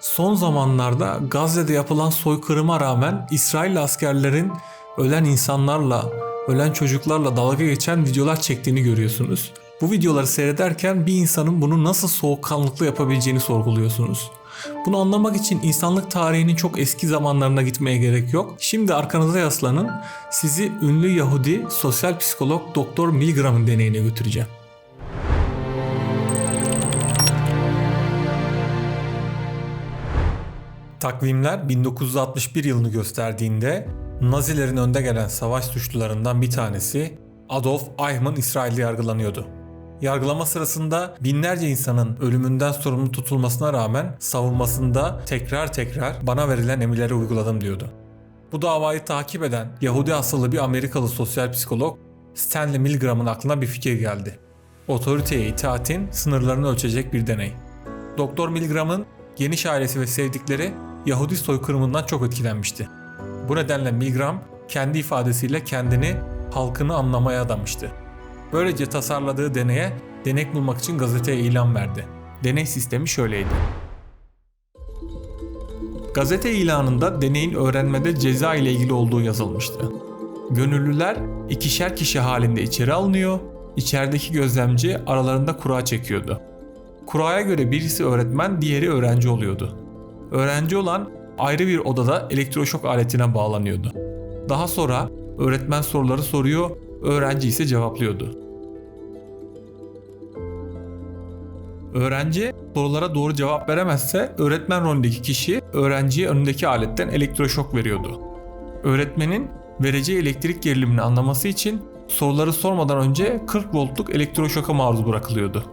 Son zamanlarda Gazze'de yapılan soykırıma rağmen İsrail askerlerin ölen insanlarla, ölen çocuklarla dalga geçen videolar çektiğini görüyorsunuz. Bu videoları seyrederken bir insanın bunu nasıl soğukkanlıkla yapabileceğini sorguluyorsunuz. Bunu anlamak için insanlık tarihinin çok eski zamanlarına gitmeye gerek yok. Şimdi arkanıza yaslanın. Sizi ünlü Yahudi sosyal psikolog Dr. Milgram'ın deneyine götüreceğim. Takvimler 1961 yılını gösterdiğinde Nazilerin önde gelen savaş suçlularından bir tanesi Adolf Eichmann İsrail'de yargılanıyordu. Yargılama sırasında binlerce insanın ölümünden sorumlu tutulmasına rağmen savunmasında tekrar tekrar bana verilen emirleri uyguladım diyordu. Bu davayı takip eden Yahudi asıllı bir Amerikalı sosyal psikolog Stanley Milgram'ın aklına bir fikir geldi. Otoriteye itaatin sınırlarını ölçecek bir deney. Doktor Milgram'ın geniş ailesi ve sevdikleri Yahudi soykırımından çok etkilenmişti. Bu nedenle Milgram kendi ifadesiyle kendini halkını anlamaya adamıştı. Böylece tasarladığı deneye denek bulmak için gazeteye ilan verdi. Deney sistemi şöyleydi. Gazete ilanında deneyin öğrenmede ceza ile ilgili olduğu yazılmıştı. Gönüllüler ikişer kişi halinde içeri alınıyor, içerideki gözlemci aralarında kura çekiyordu. Kuraya göre birisi öğretmen, diğeri öğrenci oluyordu. Öğrenci olan ayrı bir odada elektroşok aletine bağlanıyordu. Daha sonra öğretmen soruları soruyor, öğrenci ise cevaplıyordu. Öğrenci sorulara doğru cevap veremezse öğretmen rolündeki kişi öğrenciye önündeki aletten elektroşok veriyordu. Öğretmenin vereceği elektrik gerilimini anlaması için soruları sormadan önce 40 voltluk elektroşoka maruz bırakılıyordu.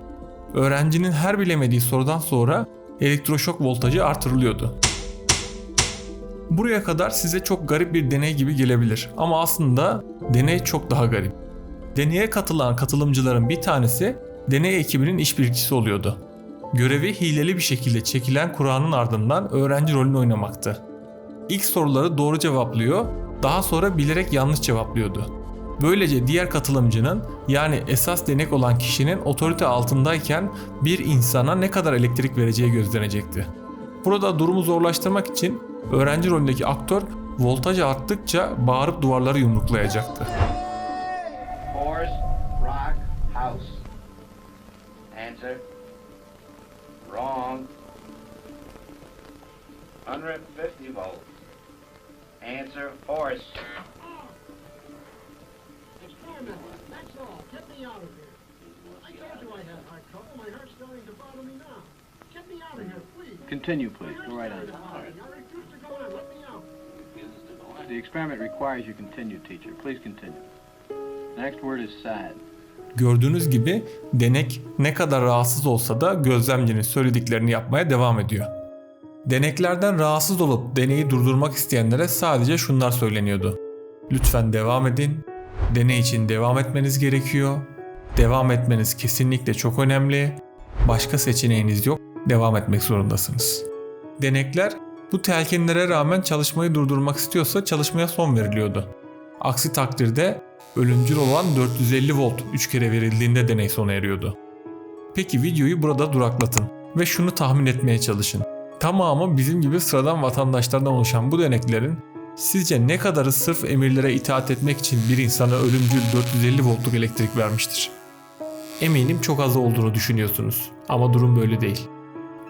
Öğrencinin her bilemediği sorudan sonra elektroşok voltajı artırılıyordu. Buraya kadar size çok garip bir deney gibi gelebilir ama aslında deney çok daha garip. Deneye katılan katılımcıların bir tanesi deney ekibinin işbirlikçisi oluyordu. Görevi hileli bir şekilde çekilen Kur'an'ın ardından öğrenci rolünü oynamaktı. İlk soruları doğru cevaplıyor, daha sonra bilerek yanlış cevaplıyordu. Böylece diğer katılımcının yani esas denek olan kişinin otorite altındayken bir insana ne kadar elektrik vereceği gözlenecekti. Burada durumu zorlaştırmak için öğrenci rolündeki aktör voltaj arttıkça bağırıp duvarları yumruklayacaktı. Answer. Wrong. 150 volts. Answer Forest. All. Get me out of here. I told you I had heart trouble. My heart's starting to bother me now. Get me out of here, please. Continue, please. Go right on. bother me. I refuse to go on. Let me out. The experiment requires you continue, teacher. Please continue. Next word is sad. Gördüğünüz gibi denek ne kadar rahatsız olsa da gözlemcinin söylediklerini yapmaya devam ediyor. Deneklerden rahatsız olup deneyi durdurmak isteyenlere sadece şunlar söyleniyordu. Lütfen devam edin. Deney için devam etmeniz gerekiyor. Devam etmeniz kesinlikle çok önemli. Başka seçeneğiniz yok. Devam etmek zorundasınız. Denekler bu telkinlere rağmen çalışmayı durdurmak istiyorsa çalışmaya son veriliyordu. Aksi takdirde ölümcül olan 450 volt 3 kere verildiğinde deney sona eriyordu. Peki videoyu burada duraklatın ve şunu tahmin etmeye çalışın. Tamamı bizim gibi sıradan vatandaşlardan oluşan bu deneklerin sizce ne kadarı sırf emirlere itaat etmek için bir insana ölümcül 450 voltluk elektrik vermiştir? Eminim çok az olduğunu düşünüyorsunuz ama durum böyle değil.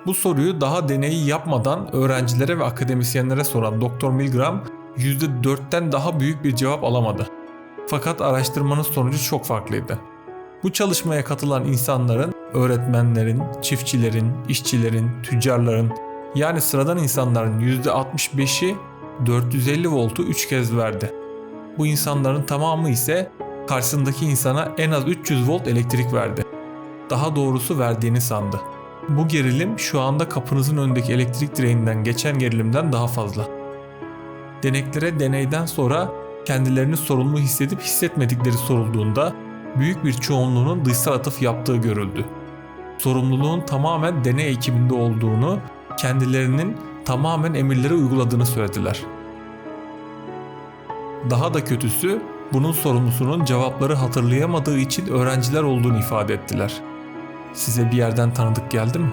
Bu soruyu daha deneyi yapmadan öğrencilere ve akademisyenlere soran Dr. Milgram %4'ten daha büyük bir cevap alamadı. Fakat araştırmanın sonucu çok farklıydı. Bu çalışmaya katılan insanların, öğretmenlerin, çiftçilerin, işçilerin, tüccarların yani sıradan insanların %65'i 450 voltu 3 kez verdi. Bu insanların tamamı ise karşısındaki insana en az 300 volt elektrik verdi. Daha doğrusu verdiğini sandı. Bu gerilim şu anda kapınızın önündeki elektrik direğinden geçen gerilimden daha fazla. Deneklere deneyden sonra kendilerini sorumlu hissedip hissetmedikleri sorulduğunda büyük bir çoğunluğunun dışsal atıf yaptığı görüldü. Sorumluluğun tamamen deney ekibinde olduğunu, kendilerinin tamamen emirleri uyguladığını söylediler. Daha da kötüsü bunun sorumlusunun cevapları hatırlayamadığı için öğrenciler olduğunu ifade ettiler. Size bir yerden tanıdık geldi mi?